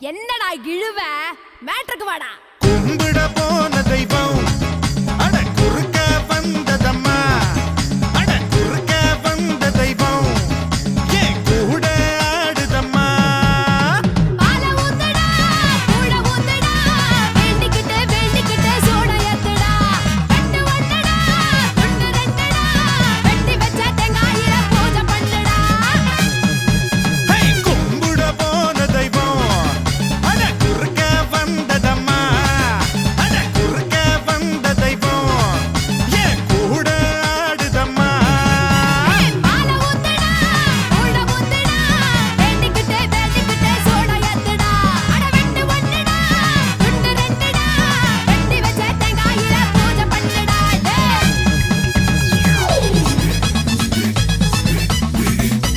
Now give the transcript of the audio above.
என்னடா இழுவ? மேட்ருக்கு வாடா.